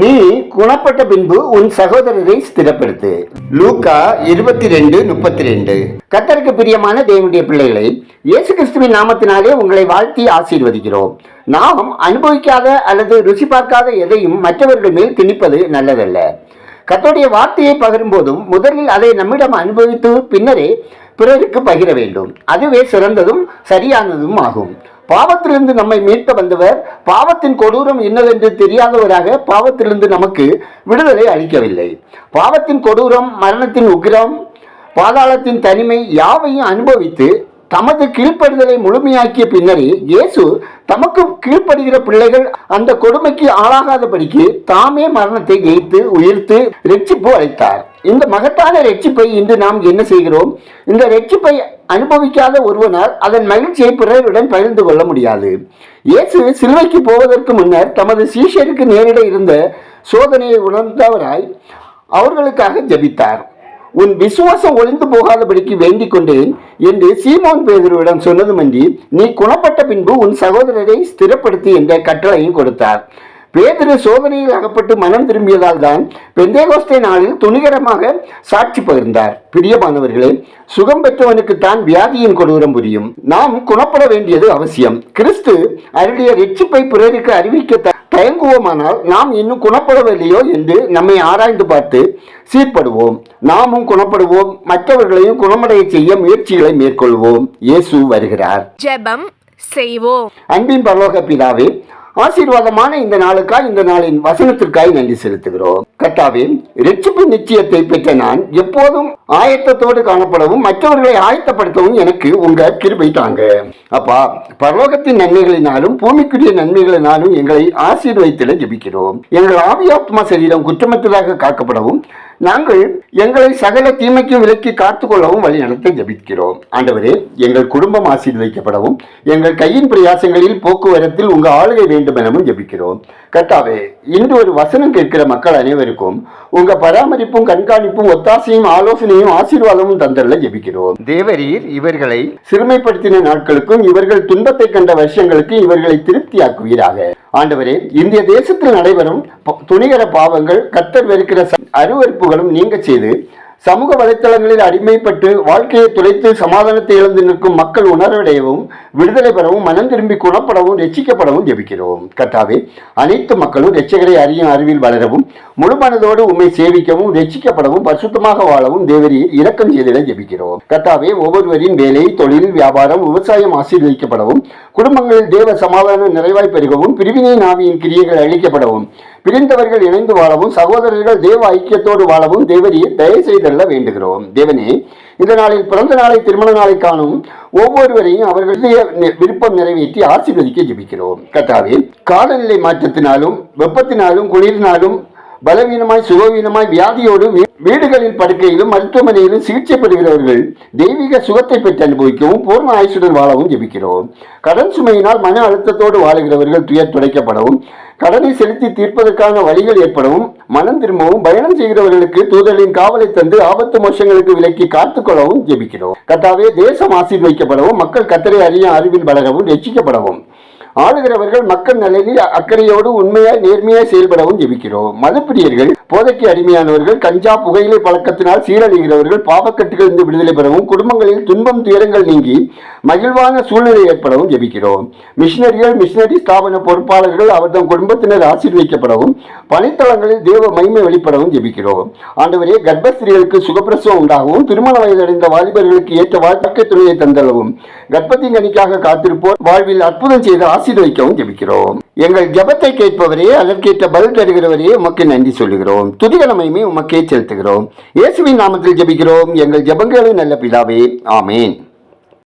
நீ குணப்பட்ட பின்பு உன் சகோதரரை ஸ்திரப்படுத்து. லூக்கா இருபத்தி ரெண்டு முப்பத்தி ரெண்டு கத்தருக்கு பிரியமான தேவனுடைய பிள்ளைகளை இயேசு கிறிஸ்துவின் நாமத்தினாலே உங்களை வாழ்த்தி ஆசீர்வதிக்கிறோம். நாம் அனுபவிக்காத அல்லது ருசி பார்க்காத எதையும் மற்றவர்கள் மேல் திணிப்பது நல்லதல்ல. கத்தோடைய வார்த்தையை பகிரும் போதும் முதலில் அதை நம்மிடம் அனுபவித்து பின்னரே பிறருக்கு பகிர வேண்டும். அதுவே சிறந்ததும் சரியானதும் ஆகும். பாவத்திலிருந்து நம்மை மீட்க வந்தவர் பாவத்தின் கொடூரம் என்னவென்று தெரியாதவராக பாவத்திலிருந்து நமக்கு விடுதலை அளிக்கவில்லை. பாவத்தின் கொடூரம் மரணத்தின் உக்கிரம் பாதாளத்தின் தனிமை யாவையும் அனுபவித்து தமது கீழ்ப்படுதலை முழுமையாக்கிய பின்னரே இயேசு தமக்கு கீழ்ப்படுகிற பிள்ளைகள் அந்த கொடுமைக்கு ஆளாகாதபடிக்கு தாமே மரணத்தை ஜெயித்து உயிர்த்து ரெட்சிப்பு அளித்தார். இந்த மகத்தான ரெட்சிப்பை இன்று நாம் என்ன செய்கிறோம்? இந்த ரெட்சிப்பை அனுபவிக்காத ஒருவனால் அதன் மகிழ்ச்சியை பிறருடன் பகிர்ந்து கொள்ள முடியாது. இயேசு சிலுவைக்கு போவதற்கு முன்னர் தமது சீஷருக்கு நேரிட இருந்த சோதனையை உணர்ந்தவராய் அவர்களுக்காக ஜெபித்தார். உன் விசுவாசம் ஒளிந்து போகாதபடிக்கு வேண்டிக் கொண்டேன் என்று சீமோன் பேதுருவிடம் சொன்னதுமன்றி நீ குணப்பட்ட பின்பு உன் சகோதரரை ஸ்திரப்படுத்தி என்ற கட்டளையும் கொடுத்தார். பேதுரு சோதனையில் அகப்பட்டு மனம் திரும்பியதால் தான் பெந்தேகோஸ்தே நாளில் துணிகரமாக சாட்சி பகிர்ந்தார். பிரியமானவர்களே சுகம் பெற்றவனுக்குத்தான் வியாதியின் கொடூரம் புரியும். நாம் குணப்பட வேண்டியது அவசியம். கிறிஸ்து அருடைய ரட்சிப்பை பிறருக்கு அறிவிக்க தயங்குவோமானால் நாம் இன்னும் குணப்படவில்லையோ என்று நம்மை ஆராய்ந்து பார்த்து சீர்படுவோம். நாமும் குணப்படுவோம். மற்றவர்களையும் குணமடைய செய்ய முயற்சிகளை மேற்கொள்வோம். இயேசு வருகிறார். ஜெபம் செய்வோம். அன்பின் பரலோக பிதாவே ஆசீர்வாதமான இந்த நாளுக்காய் இந்த நாளின் வசனத்திற்காய் நன்றி செலுத்துகிறோம். கட்டாவின் ரட்சிப்பு நிச்சயத்தை பெற்ற நான் எப்போதும் ஆயத்தத்தோடு காணப்படவும் மற்றவர்களை ஆயத்தப்படுத்தவும் எனக்கு உங்க கிருபை தாங்க. அப்பா பரலோகத்தின் நன்மைகளினாலும் பூமிக்குரிய நன்மைகளினாலும் எங்களை ஆசீர்வதித்திட ஜபிக்கிறோம். எங்கள் ஆவியாத்மா சரீரம் குற்றமற்றதாக காக்கப்படவும் நாங்கள் எங்களை சகல தீமைக்கும் விலக்கி காத்துக்கொள்ளவும் வழி நடத்த ஜபிக்கிறோம். ஆண்டவரே எங்கள் குடும்பம் ஆசீர்வதிக்கப்படவும் எங்கள் கையின் பிரயாசங்களில் போக்குவரத்தில் உங்க ஆளுகை வேண்டும் எனவும் ஜபிக்கிறோம். கர்த்தாவே இன்று ஒரு வசனம் கேட்கிற மக்கள் அனைவருக்கும் உங்க பராமரிப்பும் கண்காணிப்பும் ஒத்தாசையும் ஆலோசனையும் ஆசீர்வாதமும் தந்தல்ல ஜெபிக்கிறோம். தேவரீர் இவர்களை சிறுமைப்படுத்தின நாட்களுக்கும் இவர்கள் துன்பத்தை கண்ட வருஷங்களுக்கு இவர்களை திருப்தியாக்குவீராக. ஆண்டவரே இந்திய தேசத்தில் நடைபெறும் துணிகர பாவங்கள் கத்தர் வெறுக்கிற அருவறுப்புகளும் அருவருப்புகளும் நீங்க செய்து சமூக வலைத்தளங்களில் அடிமைப்பட்டு வாழ்க்கையை துளைத்து சமாதானத்தை இழந்து நிற்கும் மக்கள் உணர்வடையவும் விடுதலை பெறவும் மனம் திரும்பி குணப்படவும் ரட்சிக்கப்படவும் ஜெபிக்கிறோம். கர்த்தாவே அனைத்து மக்களும் ரட்சகரை அறியும் அறிவில் வளரவும் முழுமனதோடு உண்மை சேவிக்கவும் ரட்சிக்கப்படவும் பரிசுத்தமாக வாழவும் தேவரீர் இரக்கம் செய்திட ஜெபிக்கிறோம். கர்த்தாவே ஒவ்வொருவரின் வேலை தொழில் வியாபாரம் விவசாயம் ஆசீர்வதிக்கப்படவும் குடும்பங்களில் தேவ சமாதானம் நிறைவாய் பெருகவும் பிரிவினை நாவியின் கிரியைகள் அழிக்கப்படவும் பிரிந்தவர்கள் இணைந்து வாழவும் சகோதரர்கள் தேவ ஐக்கியத்தோடு வாழவும் தேவரியை தயவு செய்தல்ல வேண்டுகிறோம். தேவனே இந்த நாளில் பிறந்த நாளை திருமண நாளை காணும் ஒவ்வொருவரையும் அவர்களுடைய விருப்பம் நிறைவேற்றி ஆசீர்வதிக்க ஜபிக்கிறோம். கத்தாவே காலநிலை மாற்றத்தினாலும் வெப்பத்தினாலும் குளிரினாலும் பலவீனமாய் சுகவீனமாய் வியாதியோடு வீடுகளில் படுக்கையிலும் மருத்துவமனையிலும் சிகிச்சை பெறுகிறவர்கள் தெய்வீக சுகத்தை பெற்று அனுபவிக்கவும் பூர்ண ஆயுசுடன் வாழவும் ஜெபிக்கிறோம். கடன் சுமையினால் மன அழுத்தத்தோடு வாழுகிறவர்கள் துயர் துடைக்கப்படவும் கடனை செலுத்தி தீர்ப்பதற்கான வழிகள் ஏற்படவும் மனம் திரும்பவும் பயணம் செய்கிறவர்களுக்கு தூதலின் காவலை தந்து ஆபத்து மோஷங்களுக்கு விலக்கி காத்துக்கொள்ளவும் ஜெபிக்கிறோம். கத்தாவே தேசம் ஆசீர்வைக்கப்படவும் மக்கள் கத்தரை அறிய அறிவில் வளரவும் ரட்சிக்கப்படவும். ஆளுகிறவர்கள் மக்கள் நலனில் அக்கறையோடு உண்மையாய் நேர்மையாய் செயல்படவும் ஜெபிக்கிறோம். மதுப்பிரியர்கள் போதைக்கு அடிமையானவர்கள் கஞ்சா புகையிலை பழக்கத்தினால் சீரழிகிறவர்கள் பாவக்கட்டுகளிலிருந்து விடுதலை பெறவும் குடும்பங்களில் துன்பம் துயரங்கள் நீங்கி மகிழ்வான சூழ்நிலை ஏற்படவும் ஜெபிக்கிறோம். மிஷினரிகள் மிஷினரி ஸ்தாபன பொறுப்பாளர்கள் அவர்தம் குடும்பத்தினர் ஆசீர்வதிக்கப்படவும் பணித்தளங்களில் தேவ மகிமை வெளிப்படவும் ஜெபிக்கிறோம். ஆண்டவரே கர்ப்பஸ்திரிகளுக்கு சுகப்பிரசவம் உண்டாகவும் திருமண வயதடைந்த வாலிபர்களுக்கு ஏற்ற வாழ்க்கை துணையை தந்தளவும் கர்ப்பத்தின் கனிக்காக காத்திருப்போர் வாழ்வில் அற்புதம் செய்து ஆசீர்வதிக்கவும் ஜெபிக்கிறோம். எங்கள் ஜபத்தை கேட்பவரே அதற்கேற்ற பதில் தருகிறவரே உமக்கு நன்றி சொல்லுகிறோம். துதிகளமையுமே உமக்கே செலுத்துகிறோம். இயேசுவின் நாமத்தில் ஜெபிக்கிறோம். எங்கள் ஜெபங்களை நல்ல பிதாவே. ஆமேன்.